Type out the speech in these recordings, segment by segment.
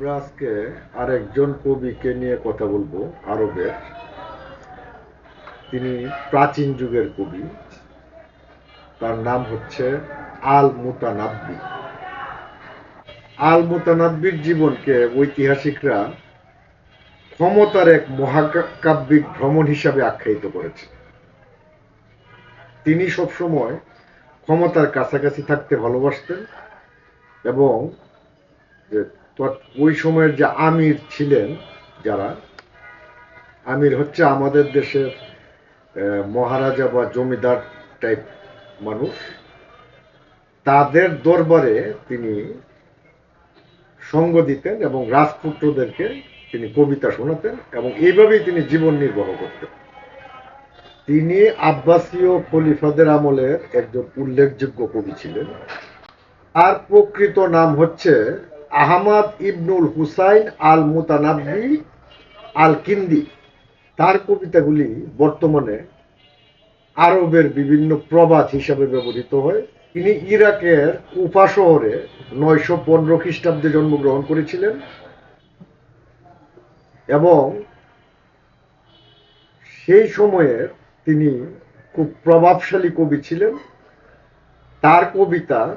আমরা আজকে আরেকজন কবিকে নিয়ে কথা বলব, আরবের। তিনি প্রাচীন যুগের কবি। তার নাম হচ্ছে আল মুতানাব্বি আল মুতানাব্বির জীবনকে ঐতিহাসিকরা ক্ষমতার এক মহাকাব্যিক ভ্রমণ হিসাবে আখ্যায়িত করেছে। তিনি সবসময় ক্ষমতার কাছাকাছি থাকতে ভালোবাসতেন এবং ওই সময়ের যে আমির ছিলেন যারা, আমির হচ্ছে আমাদের দেশের মহারাজা বা জমিদার টাইপ মানুষ। তাদের দরবারে তিনি সঙ্গ দিতেন এবং রাজপুত্রদেরকে তিনি কবিতা শোনাতেন এবং এইভাবেই তিনি জীবন নির্বাহ করতেন। তিনি আব্বাসীয় খলিফাদের আমলের একজন উল্লেখযোগ্য কবি ছিলেন। আর প্রকৃত নাম হচ্ছে আহমদ ইবনুল হুসাইন আল মুতানাব্বি আল কিন্দি তার কবিতাগুলি বর্তমানে আরবের বিভিন্ন প্রবাদ হিসাবে ব্যবহৃত হয়। তিনি ইরাকের উফা শহরে নয়শো পনেরো খ্রিস্টাব্দে জন্মগ্রহণ করেছিলেন এবং সেই সময়ের তিনি খুব প্রভাবশালী কবি ছিলেন। তার কবিতা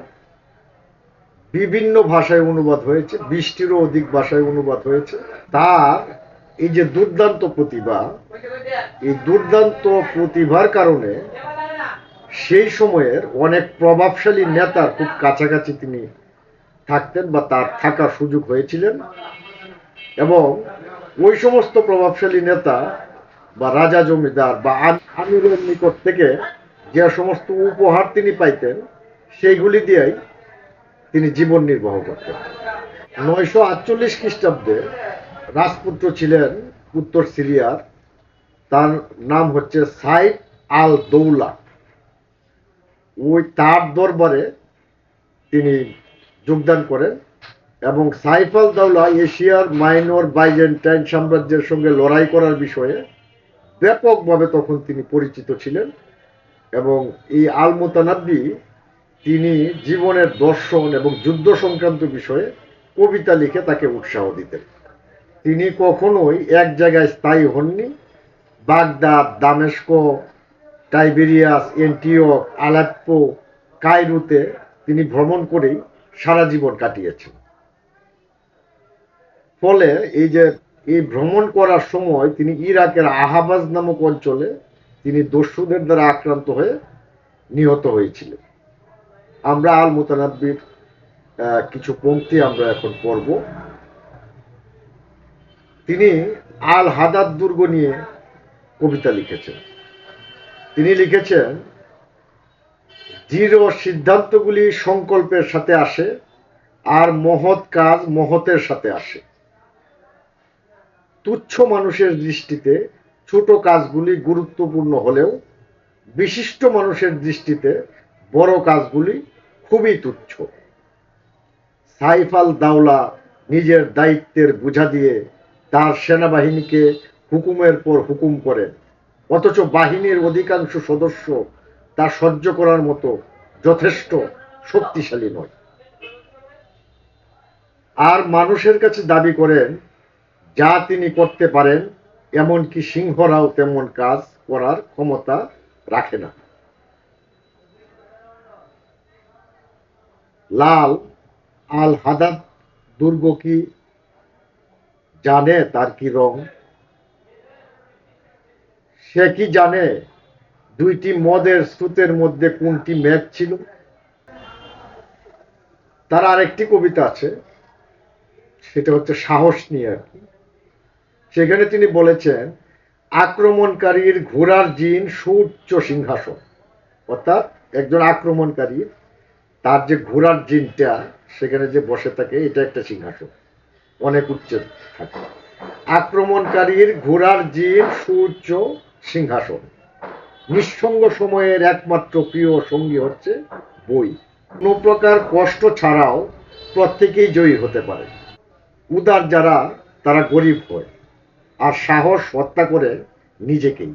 বিভিন্ন ভাষায় অনুবাদ হয়েছে বিশটিরও অধিক ভাষায় অনুবাদ হয়েছে। তার এই যে দুর্দান্ত প্রতিভা, এই দুর্দান্ত প্রতিভার কারণে সেই সময়ের অনেক প্রভাবশালী নেতার খুব কাছাকাছি তিনি থাকতেন বা তার থাকার সুযোগ হয়েছিলেন এবং ওই সমস্ত প্রভাবশালী নেতা বা রাজা জমিদার বা আম- আমিরের নিকট থেকে যে সমস্ত উপহার তিনি পাইতেন, সেইগুলি দিয়েই তিনি জীবন নির্বাহ করতেন। নয়শো আটচল্লিশ খ্রিস্টাব্দে রাজপুত্র ছিলেন উত্তর সিরিয়ার। তার নাম হচ্ছে সাইদ আল দৌলা ওই তার দরবারে তিনি যোগদান করেন এবং সাইফ আল দৌলা এশিয়ার মাইনর বাইজেন্টাইন সাম্রাজ্যের সঙ্গে লড়াই করার বিষয়ে ব্যাপকভাবে তখন তিনি পরিচিত ছিলেন এবং এই আল মোতানাব্বি তিনি জীবনের দর্শন এবং যুদ্ধ সংক্রান্ত বিষয়ে কবিতা লিখে তাকে উৎসাহ দিতেন। তিনি কখনোই এক জায়গায় স্থায়ী হননি। বাগদাদ, দামেস্ক, টাইবেরিয়াস, এন্টিওক, আলাপ্পো কায়রুতে তিনি ভ্রমণ করেই সারা জীবন কাটিয়েছেন। ফলে এই যে, এই ভ্রমণ করার সময় তিনি ইরাকের আহাবাজ নামক অঞ্চলে তিনি দস্যুদের দ্বারা আক্রান্ত হয়ে নিহত হয়েছিলেন। আমরা আল মুতানাব্বির কিছু পংক্তি আমরা এখন পড়ব। তিনি আল হাদাদ দুর্গ নিয়ে কবিতা লিখেছেন। তিনি লিখেছেন, দৃঢ় সিদ্ধান্তগুলি সংকল্পের সাথে আসে আর মহৎ কাজ মহতের সাথে আসে। তুচ্ছ মানুষের দৃষ্টিতে ছোট কাজগুলি গুরুত্বপূর্ণ হলেও বিশিষ্ট মানুষের দৃষ্টিতে বড় কাজগুলি খুবই তুচ্ছ। সাইফ আল দাওলা নিজের দায়িত্বের বোঝা দিয়ে তার সেনাবাহিনীকে হুকুমের পর হুকুম করেন। অথচ বাহিনীর অধিকাংশ সদস্য তা সহ্য করার মতো যথেষ্ট শক্তিশালী নয়। আর মানুষের কাছে দাবি করেন, যা তিনি করতে পারেন, এমনকি সিংহরাও তেমন কাজ করার ক্ষমতা রাখে না। লাল আল হাদাদ দুর্গ কি জানে তার কি রং? সে কি জানে দুইটি মদের স্রোতের মধ্যে কোনটি মেঘ ছিল? তার আরেকটি কবিতা আছে, সেটা হচ্ছে সাহস নিয়ে আর কি। সেখানে তিনি বলেছেন, আক্রমণকারীর ঘোড়ার জিন সুউচ্চ সিংহাসন, অর্থাৎ একজন আক্রমণকারীর তার যে ঘোড়ার জিনটা, সেখানে যে বসে থাকে, এটা একটা সিংহাসন। অনেক উচ্চে থাকে। আক্রমণকারীর ঘোড়ার জিন সুউচ্চ সিংহাসন। নিঃসঙ্গ সময়ের একমাত্র প্রিয় সঙ্গী হচ্ছে বই। কোনো প্রকার কষ্ট ছাড়াও প্রত্যেকেই জয়ী হতে পারে। উদার যারা, তারা গরিব হয়, আর সাহস হত্যা করে নিজেকেই।